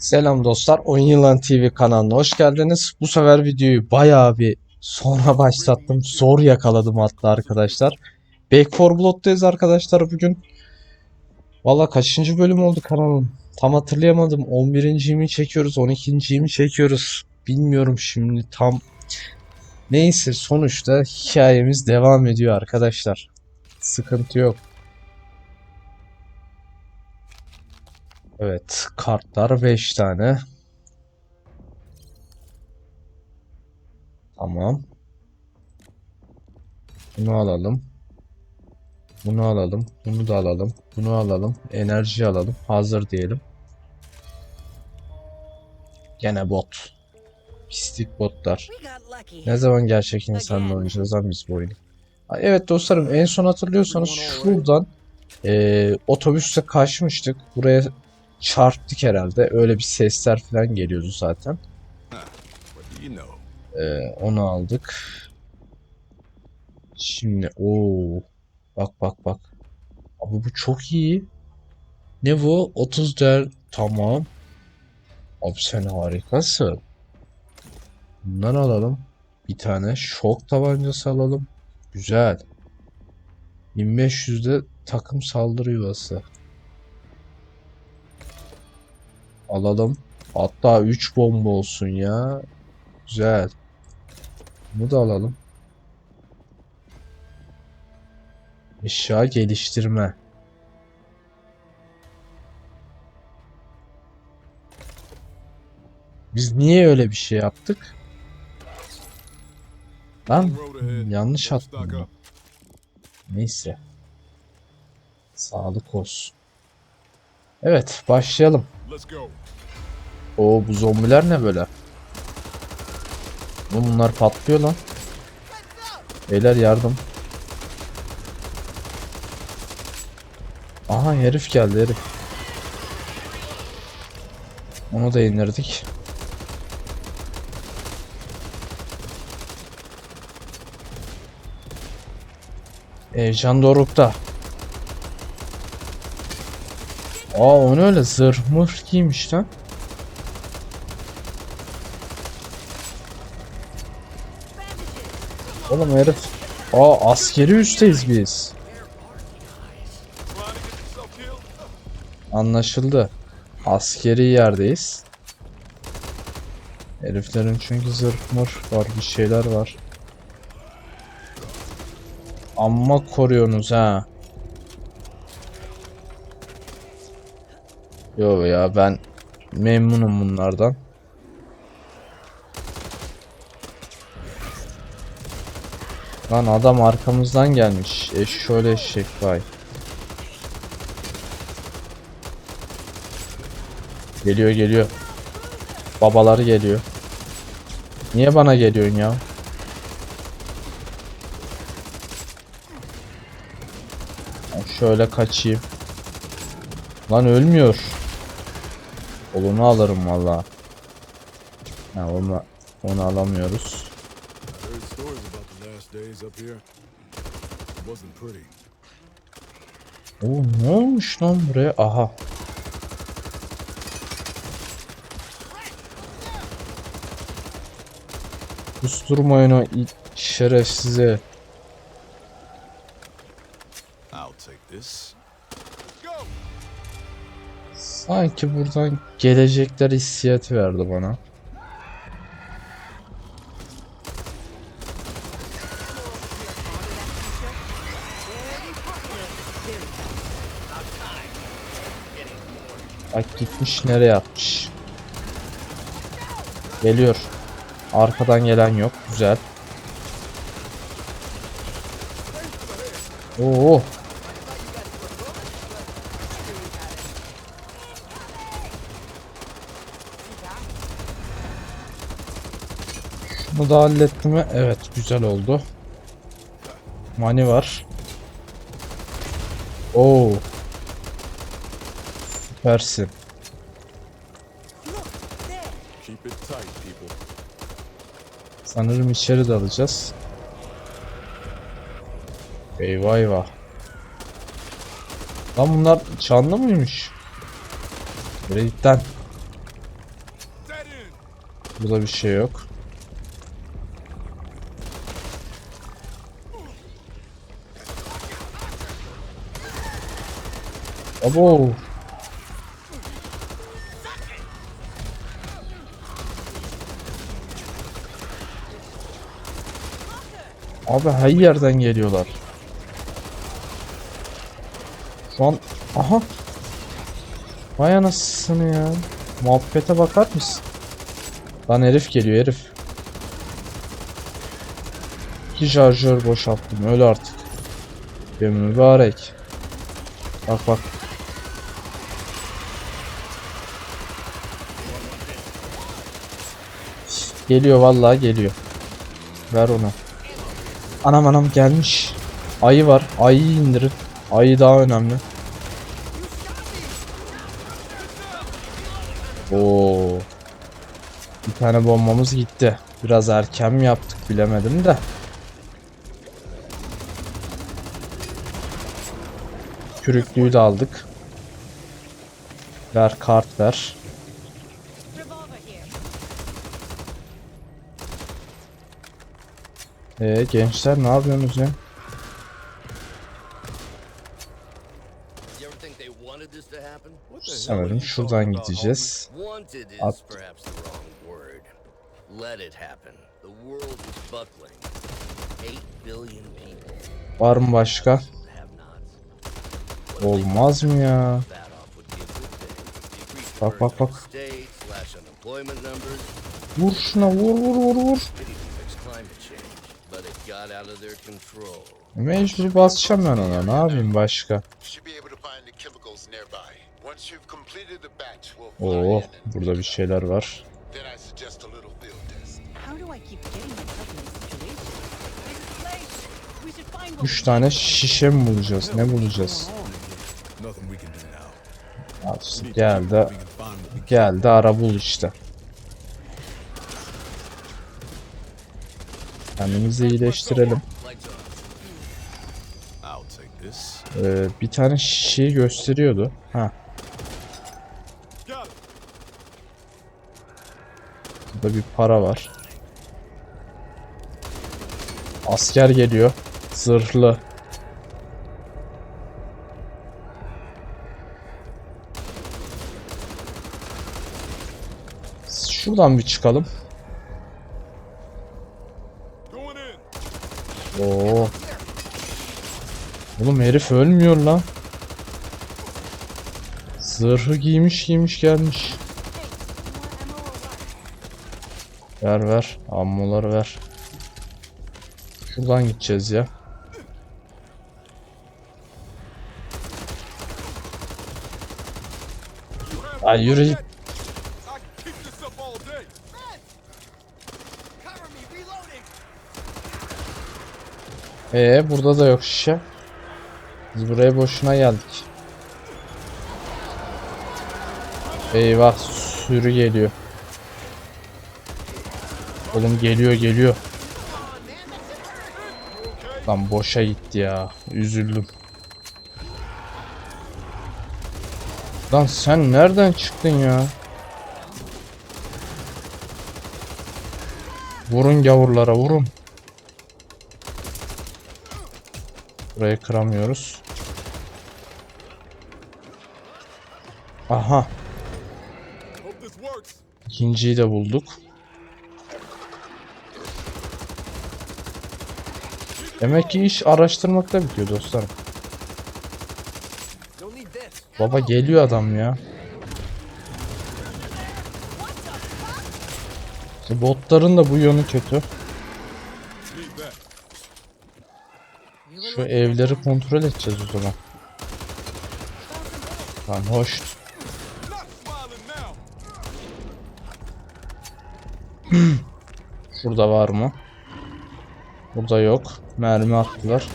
Selam dostlar, Oyun Yılan TV kanalına hoş geldiniz. Bu sefer videoyu bayağı bir sonra başlattım. Zor yakaladım hatta arkadaşlar. Back 4 Blood'dayız arkadaşlar bugün. Valla kaçıncı bölüm oldu kanalın? Tam hatırlayamadım. 11. mi çekiyoruz, 12. mi çekiyoruz? Bilmiyorum şimdi tam. Neyse sonuçta hikayemiz devam ediyor arkadaşlar. Sıkıntı yok. Evet, kartlar 5 tane. Tamam. Bunu alalım. Bunu alalım. Bunu da alalım. Bunu alalım. Enerji alalım. Hazır diyelim. Gene bot. Pislik botlar. Ne zaman gerçek insanla oynayacağız lan biz bu oyunu? Evet dostlarım en son hatırlıyorsanız şuradan eee otobüste kaçmıştık. Buraya çarptık herhalde. Öyle bir sesler falan geliyordu zaten. Ee, onu aldık. Şimdi o bak bak bak. Abi bu çok iyi. Ne bu? 30 değer. Tamam. Abi sen harikasın. Bundan alalım. Bir tane şok tabancası alalım. Güzel. 1500'de takım saldırı yuvası. Alalım. Hatta 3 bomba olsun ya. Güzel. Bunu da alalım. Eşya geliştirme. Biz niye öyle bir şey yaptık? Lan yanlış attım. Neyse. Sağlık olsun. Evet, başlayalım. O bu zombiler ne böyle? Bunlar patlıyor lan. Beyler yardım. Aha herif geldi herif. Onu da indirdik. Heyecan dorukta. Aa o ne öyle zırh mırh giymiş lan. Oğlum herif. Aa askeri üsteyiz biz. Anlaşıldı. Askeri yerdeyiz. Heriflerin çünkü zırh mır var bir şeyler var. Amma koruyorsunuz ha. Yo ya ben memnunum bunlardan. Lan adam arkamızdan gelmiş. E şöyle eşek vay. Geliyor geliyor. Babaları geliyor. Niye bana geliyorsun ya? Şöyle kaçayım. Lan ölmüyor. Kolunu alırım valla. Ha onu, onu alamıyoruz. Oo ne olmuş lan buraya? Aha. Kusturmayın o şerefsize. Sanki buradan gelecekler hissiyatı verdi bana. Bak gitmiş nereye atmış. Geliyor. Arkadan gelen yok. Güzel. Oo. Bunu da halletti mi? Evet güzel oldu. Mani var. Oo. Süpersin. Sanırım içeri dalacağız. Eyvah eyvah. Lan bunlar canlı mıymış? Cidden. Burada bir şey yok. Abo. Abi her yerden geliyorlar. Şu an aha. Vay anasını ya. Muhabbete bakar mısın? Lan herif geliyor herif. İki şarjör boşalttım öyle artık. Bir mübarek. Bak bak. Geliyor vallahi geliyor. Ver onu. Anam anam gelmiş. Ayı var. Ayıyı indirin. Ayı daha önemli. Oo. Bir tane bombamız gitti. Biraz erken mi yaptık bilemedim de. Kürüklüğü de aldık. Ver kart ver. Ee gençler ne yapıyorsunuz ya? Sanırım şuradan gideceğiz. At- perhaps the wrong word. Let it happen. The world is buckling. 8 billion people Var mı başka? Olmaz mı ya? Bak, bak, bak. Vur şuna vur vur vur vur. Mecbur basacağım ben ona. Ne yapayım başka? Oo, burada bir şeyler var. Üç tane şişe mi bulacağız? Ne bulacağız? Geldi. Geldi ara bul işte. Kendimizi iyileştirelim. Ee, bir tane şişeyi gösteriyordu. Ha, burada bir para var. Asker geliyor. Zırhlı. Şuradan bir çıkalım. Oo. Oğlum herif ölmüyor lan. Zırhı giymiş giymiş gelmiş. Ver ver. Ammoları ver. Şuradan gideceğiz ya. Ay yürü git. Ee burada da yok şişe. Biz buraya boşuna geldik. Eyvah sürü geliyor. Oğlum geliyor geliyor. Lan boşa gitti ya. Üzüldüm. Lan sen nereden çıktın ya? Vurun gavurlara vurun. Burayı kıramıyoruz. Aha. İkinciyi de bulduk. Demek ki iş araştırmakta bitiyor dostlarım. Baba geliyor adam ya. Botların da bu yönü kötü. Şu evleri kontrol edeceğiz o zaman. Lan hoş. Şurada var mı? Burada yok. Mermi attılar.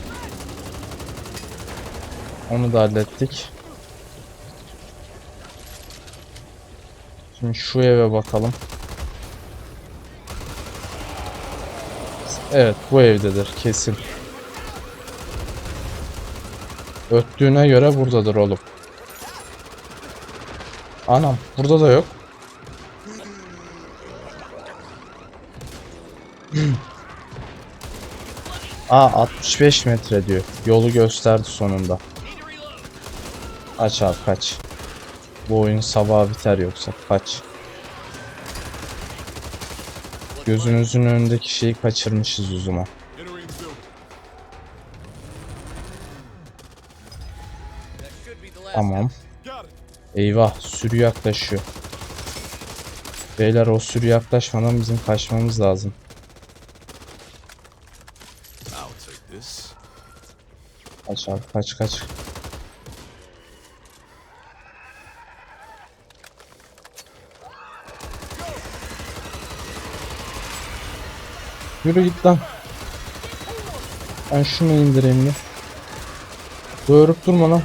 Onu da hallettik. Şimdi şu eve bakalım. Evet bu evdedir kesin. Öttüğüne göre buradadır oğlum. Anam burada da yok. Aa 65 metre diyor. Yolu gösterdi sonunda. Aç abi kaç. Bu oyun sabah biter yoksa kaç. Gözünüzün önündeki şeyi kaçırmışız uzuma. Tamam. Eyvah sürü yaklaşıyor. Beyler o sürü yaklaşmadan bizim kaçmamız lazım. Kaç abi kaç kaç. Yürü git lan. Ben şunu indireyim bir. Doğurup durma lan.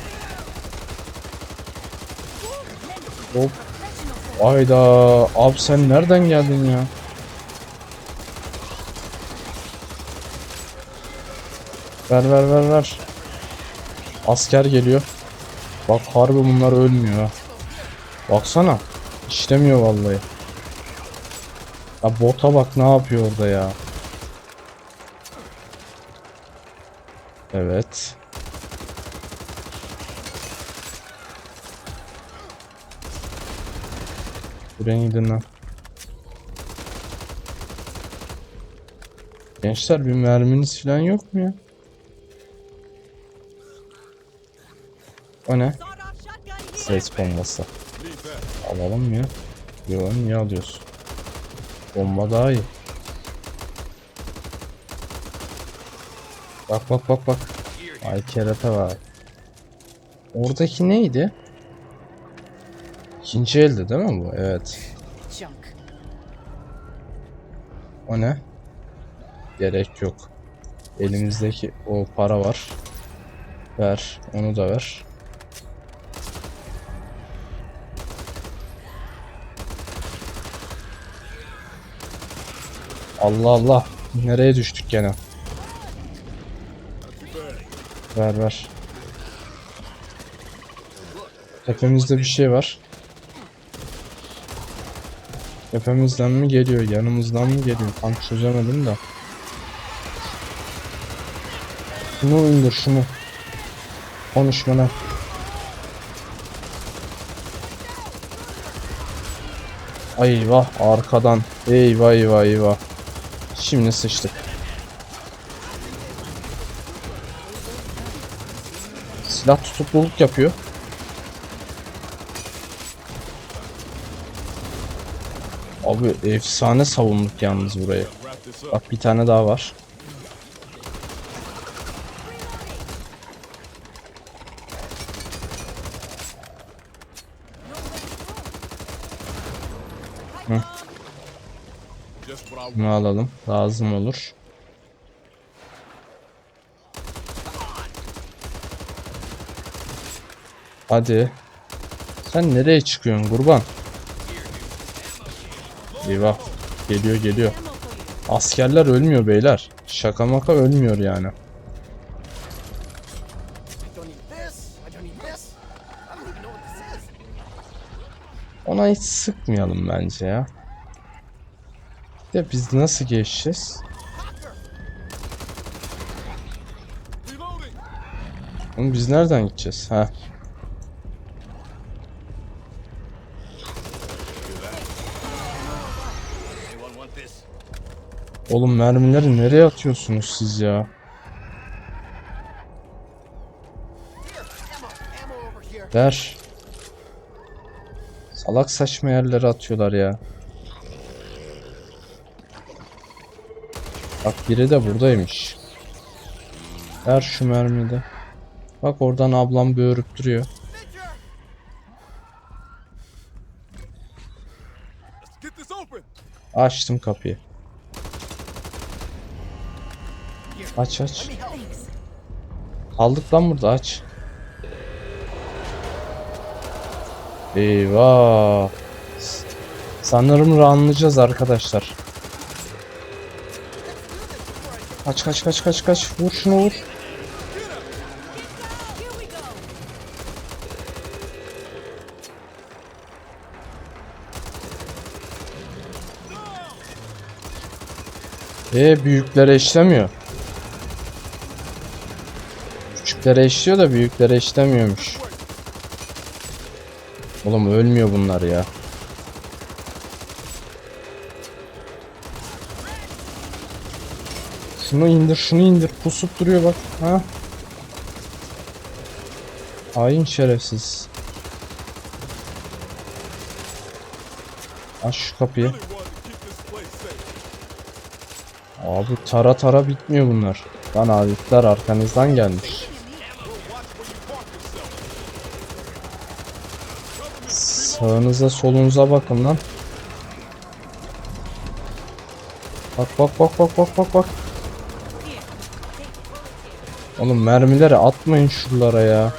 Ayda abi sen nereden geldin ya? Ver ver ver ver. Asker geliyor. Bak harbi bunlar ölmüyor. Baksana. İşlemiyor vallahi. Ya bota bak ne yapıyor orada ya. Evet. Buraya gidin lan. Gençler bir merminiz falan yok mu ya? O ne? Ses bombası. Alalım ya? Yo niye alıyorsun? Bomba daha iyi. Bak bak bak bak. Ay kerata var. Oradaki neydi? İkinci elde değil mi bu? Evet. O ne? Gerek yok. Elimizdeki o para var. Ver. Onu da ver. Allah Allah. Nereye düştük gene? Ver ver. Tepemizde bir şey var. Tepemizden mi geliyor, yanımızdan mı geliyor? Tam çözemedim de. Şunu indir şunu. Konuşma lan. Eyvah arkadan. Eyvah eyvah eyvah. Şimdi sıçtık. Silah tutukluluk yapıyor. Abi efsane savunduk yalnız burayı. Bak bir tane daha var. Want. Bunu alalım. Lazım olur. Hadi. Sen nereye çıkıyorsun kurban? Eyvah. Geliyor geliyor. Askerler ölmüyor beyler. Şaka maka ölmüyor yani. Ona hiç sıkmayalım bence ya. De biz nasıl geçeceğiz? Oğlum biz nereden gideceğiz? Ha. Oğlum mermileri nereye atıyorsunuz siz ya? Ver. Salak saçma yerlere atıyorlar ya. Bak biri de buradaymış. Ver şu mermiyi de. Bak oradan ablam böğürüp duruyor. Açtım kapıyı. Aç aç. Kaldık lan burada aç. Eyvah. Sanırım ranlayacağız arkadaşlar. Kaç kaç kaç kaç kaç. Vur şunu vur. E büyüklere işlemiyor. Küçüklere işliyor da büyüklere işlemiyormuş. Oğlum ölmüyor bunlar ya. Şunu indir, şunu indir. Pusup duruyor bak. Ha? Hain şerefsiz. Aç şu kapıyı. Abi tara tara bitmiyor bunlar. Lan adetler arkanızdan gelmiş. Sağınıza solunuza bakın lan. Bak bak bak bak bak bak bak. Oğlum mermileri atmayın şuralara ya.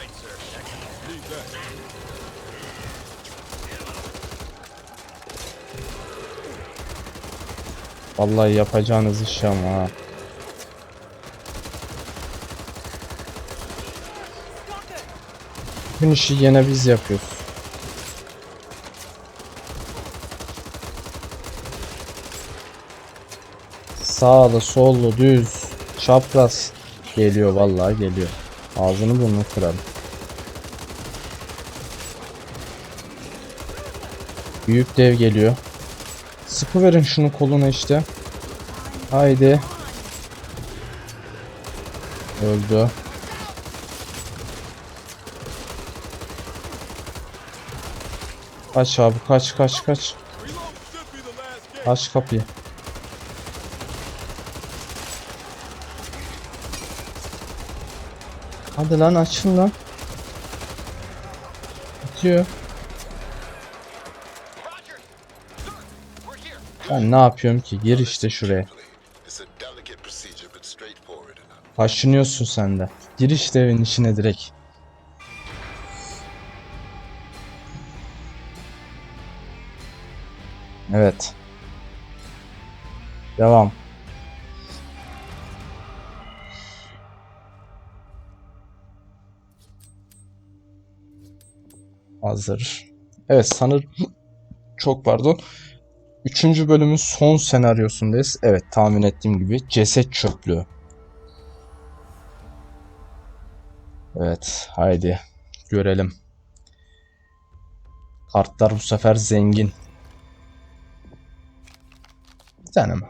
Vallahi yapacağınız iş ama ha. Bütün işi yine biz yapıyoruz. Sağlı, sollu, düz, çapraz geliyor vallahi geliyor. Ağzını burnunu kırarım. Büyük dev geliyor. Sıkı verin şunu koluna işte. Haydi. Öldü. Kaç abi kaç kaç kaç. Aç kapıyı. Hadi lan açın lan. Bitiyor. Ben ne yapıyorum ki? Gir işte şuraya. Kaşınıyorsun sen de. Gir işte evin içine direkt. Evet. Devam. Hazır. Evet sanırım çok pardon. Üçüncü bölümün son senaryosundayız. Evet tahmin ettiğim gibi ceset çöplüğü. Evet, haydi görelim. Kartlar bu sefer zengin. Bir tane mi?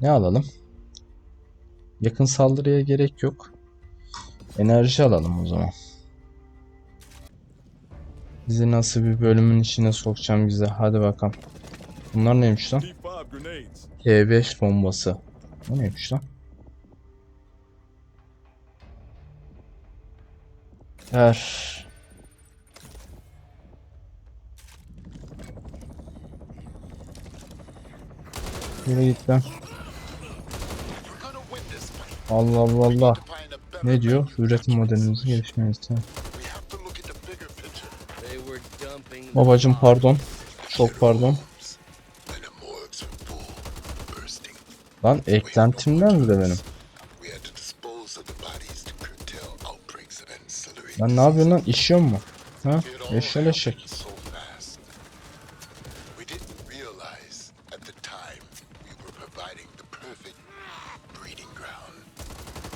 Ne alalım? Yakın saldırıya gerek yok. Enerji alalım o zaman. Bizi nasıl bir bölümün içine sokacağım bize? Hadi bakalım. Bunlar neymiş lan? D5 grenades. T5 bombası. O neymiş lan? Ver. Yürü git lan. Allah Allah Allah. Ne diyor? Üretim modelinizi geliştirmeniz Babacım pardon. Çok pardon. Lan eklentimden mi de benim? Lan ne yapıyorsun lan? İşiyor mu? Ha? Eşel eşek.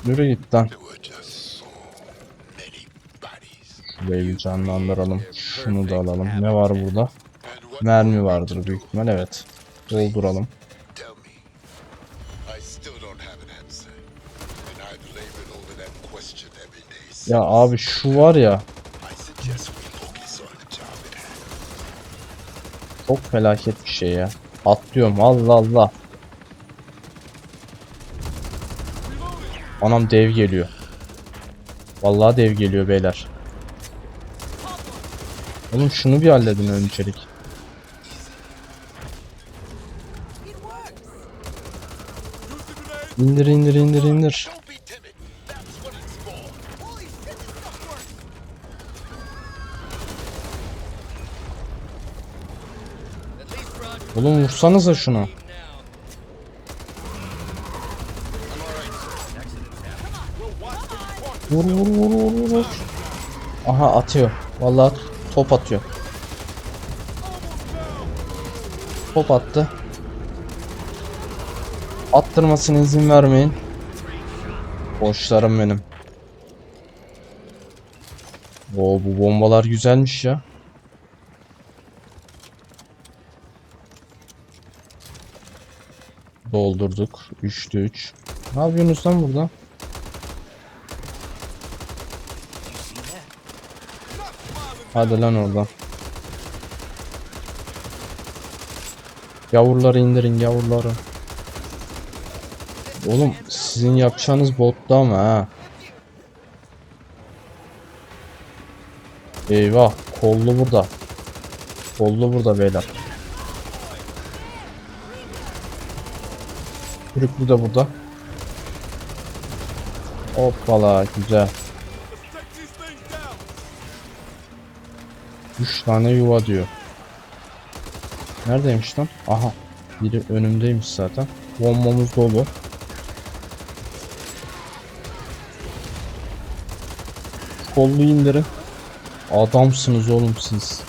Yürü git lan. Şurayı canlandıralım. Şunu da alalım. Ne var burada? Mermi vardır büyük ihtimal. Evet. Dolduralım. Ya abi şu var ya. Çok felaket bir şey ya. Atlıyorum. Allah Allah. Anam dev geliyor. Vallahi dev geliyor beyler. Oğlum şunu bir halledin öncelik. İndir indir indir indir. At Oğlum vursanıza now. Vur vur vur vur vur. Aha atıyor. Vallahi top atıyor. Top attı. Attırmasına izin vermeyin. Boşlarım benim. Oo bu bombalar güzelmiş ya. Doldurduk. 3'te 3. Ne yapıyorsunuz lan burada? Hadi lan oradan. Yavruları indirin yavruları. Oğlum sizin yapacağınız botta ama ha. Eyvah kollu burada. Kollu burada beyler. Kürüklü de burada. Hoppala güzel. Tane yuva diyor. Neredeymiş lan? Aha. Biri önümdeymiş zaten. Bombamız dolu. Kollu indirin. Adamsınız oğlum siz.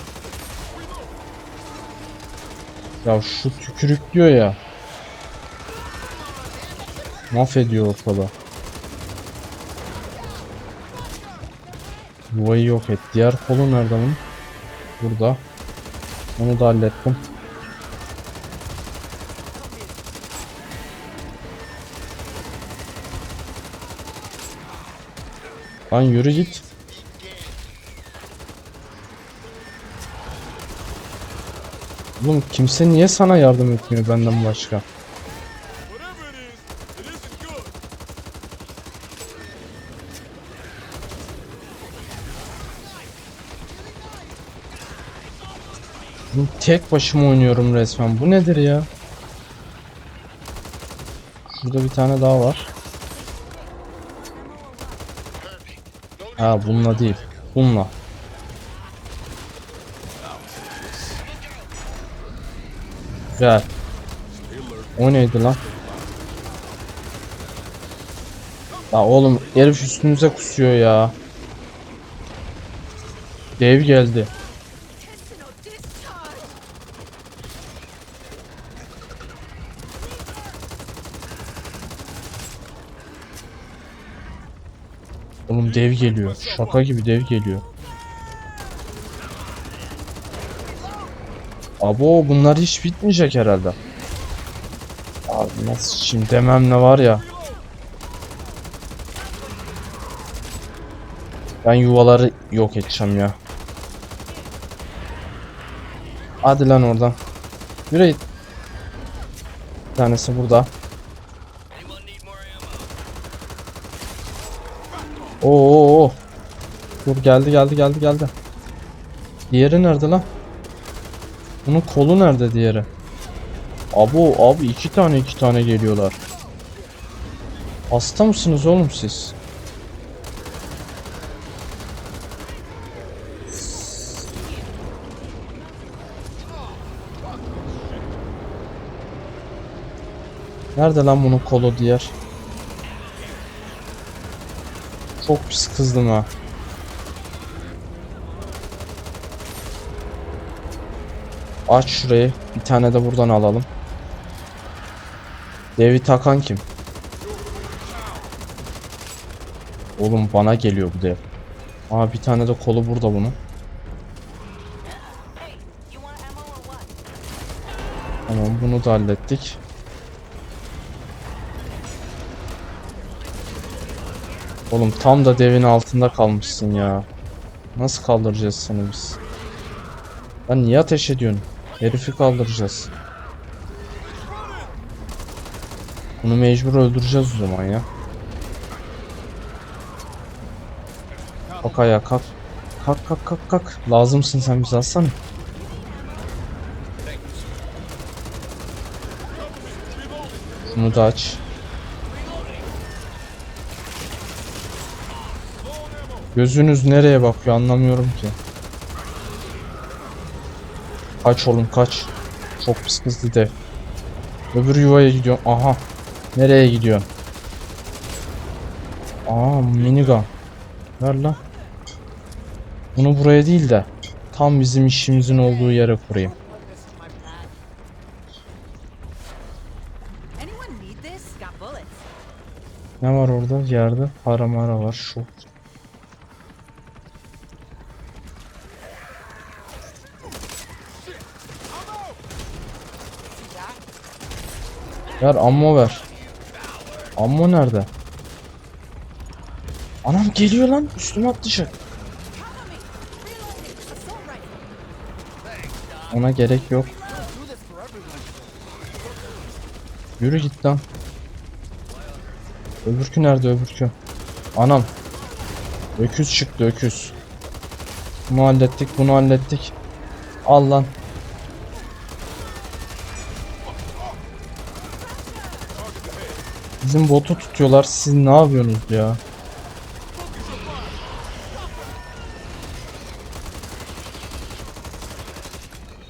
Ya şu tükürük diyor ya. Mahvediyor ortalığı. Yuvayı yok et. Diğer kolu nerede bunun? Burada. Onu da hallettim. Lan yürü git. Oğlum kimse niye sana yardım etmiyor benden başka? Tek başıma oynuyorum resmen. Bu nedir ya? Şurada bir tane daha var. Ha bununla değil. Bununla. Gel. O neydi lan? Ya oğlum herif üstünüze kusuyor ya. Dev geldi. Dev geliyor. Şaka gibi dev geliyor. Abo bunlar hiç bitmeyecek herhalde. Abi nasıl şimdi demem ne var ya. Ben yuvaları yok edeceğim ya. Hadi lan oradan. Yürü. Bir tanesi burada. Oo, oo. Dur geldi geldi geldi geldi. Diğeri nerede lan? Bunun kolu nerede diğeri? Abo abi iki tane iki tane geliyorlar. Hasta mısınız oğlum siz? Nerede lan bunun kolu diğer? Çok pis kızdım ha. Aç şurayı. Bir tane de buradan alalım. Devi takan kim? Oğlum bana geliyor bu dev. Aa bir tane de kolu burada bunun. Tamam bunu da hallettik. Oğlum tam da devin altında kalmışsın ya. Nasıl kaldıracağız seni biz? Lan niye ateş ediyorsun? Herifi kaldıracağız. Bunu mecbur öldüreceğiz o zaman ya. Kalk ayağa kalk. Kalk kalk kalk kalk. Lazımsın sen bize aslan. Bunu da aç. Gözünüz nereye bakıyor anlamıyorum ki. Kaç oğlum kaç. Çok pis kızdı dev. Öbür yuvaya gidiyor. Aha. Nereye gidiyor? Aa minigun. Ver lan. Bunu buraya değil de tam bizim işimizin olduğu yere kurayım. Ne var orada? Yerde para mara var. Şu. Ver ammo ver. Ammo nerede? Anam geliyor lan üstüme atlayacak. Ona gerek yok. Yürü git lan. Öbürkü nerede öbürkü? Anam. Öküz çıktı öküz. Bunu hallettik bunu hallettik. Al lan. Bizim botu tutuyorlar. Siz ne yapıyorsunuz ya?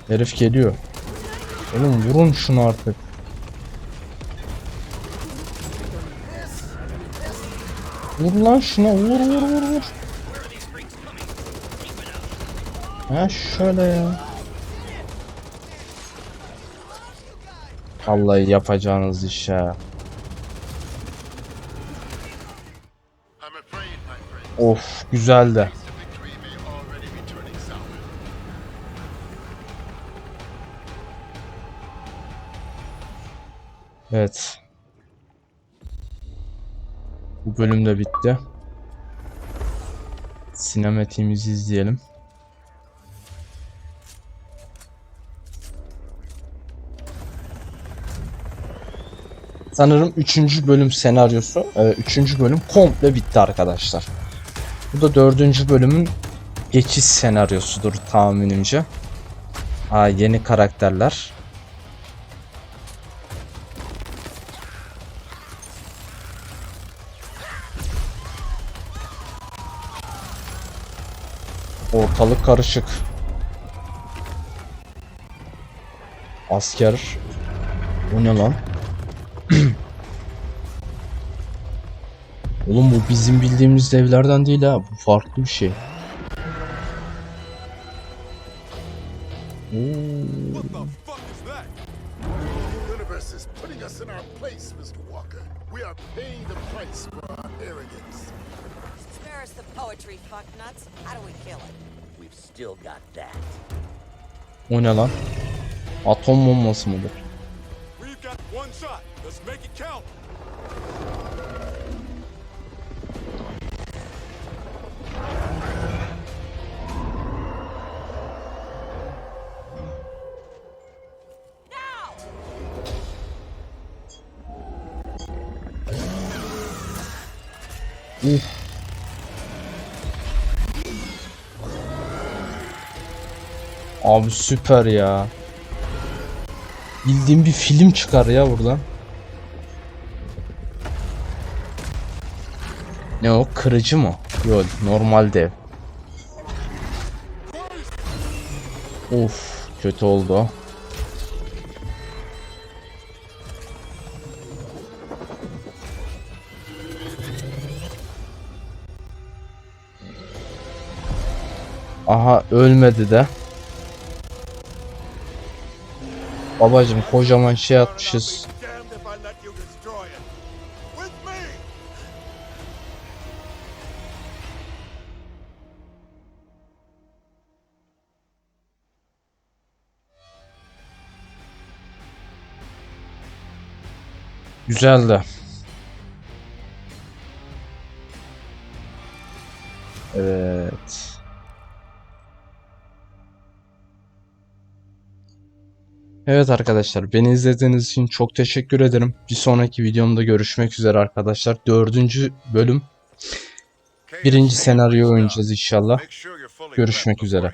Herif geliyor. Oğlum vurun şunu artık. Vur lan şuna vur vur vur vur. Ha şöyle ya. Vallahi yapacağınız iş ya. Turning sour. Evet. Bu bölüm de bitti. Sinematiğimizi izleyelim. Sanırım 3. bölüm senaryosu, 3. bölüm komple bitti arkadaşlar. Bu da 4. bölümün geçiş senaryosudur tahminimce. Aa, yeni karakterler. Ortalık karışık. Asker. Bu ne lan? Oğlum bu bizim bildiğimiz evlerden değil ha. Bu farklı bir şey. Oo. What the fuck is that? The Abi süper ya. Bildiğim bir film çıkar ya buradan. Ne o? Kırıcı mı? Yok normal dev. Of kötü oldu. Aha ölmedi de. Babacım kocaman şey atmışız. I'll Evet arkadaşlar beni izlediğiniz için çok teşekkür ederim. Bir sonraki videomda görüşmek üzere arkadaşlar. Dördüncü bölüm. Birinci senaryo oynayacağız inşallah. Görüşmek üzere.